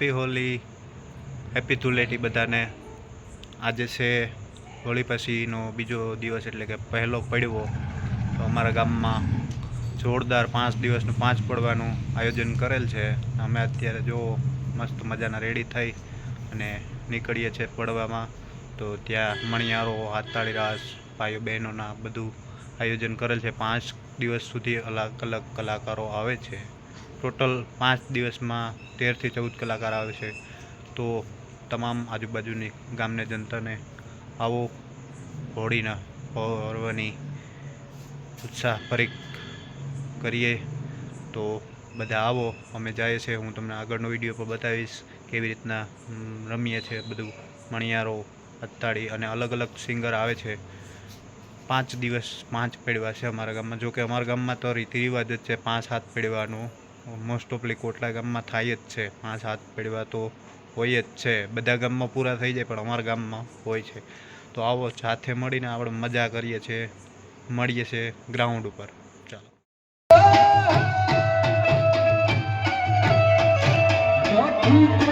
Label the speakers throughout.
Speaker 1: Happy Holi happy Dhuleti બધાને. આજે છે હોળી પછીનો બીજો દિવસ એટલે કે પહેલો પડવો. તો અમારા ગામમાં જોરદાર પાંચ દિવસનું પાંચ પડવાનું આયોજન કરેલ છે. અમે અત્યારે જો મસ્ત મજાના રેડી થઈ અને નીકળીએ છીએ પડવામાં. તો ત્યાં મણિયારો હાથતાળી રાસ ભાઈઓ બહેનોના બધું આયોજન કરેલ છે. પાંચ દિવસ સુધી અલગ અલગ કલાકારો આવે છે. ટોટલ પાંચ દિવસમાં તેરથી ચૌદ કલાકાર આવે છે. તો તમામ આજુબાજુની ગામને જનતાને આવો હોળીના પર્વની ઉત્સાહભરીક કરીએ. તો બધા આવો, અમે જઈએ છીએ. હું તમને આગળનો વીડિયો પણ બતાવીશ કેવી રીતના રમીએ છીએ બધું. મણિયારો અત્તાળી અને અલગ અલગ સિંગર આવે છે. પાંચ દિવસ પાંચ પેડવા છે અમારા ગામમાં. જોકે અમારા ગામમાં તો રીતિ રિવાજ જ છે પાંચ હાથ પેડવાનું. મોસ્ટ ઓફલી કોટલા ગામમાં થાય જ છે. પાંચ હાથ પેડવા તો હોય જ છે. બધા ગામમાં પૂરા થઈ જાય, પણ અમારા ગામમાં હોય છે. તો આવો સાથે મળીને આપણે મજા કરીએ છીએ મળીએ છીએ ગ્રાઉન્ડ ઉપર. ચાલો.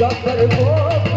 Speaker 2: got better hope.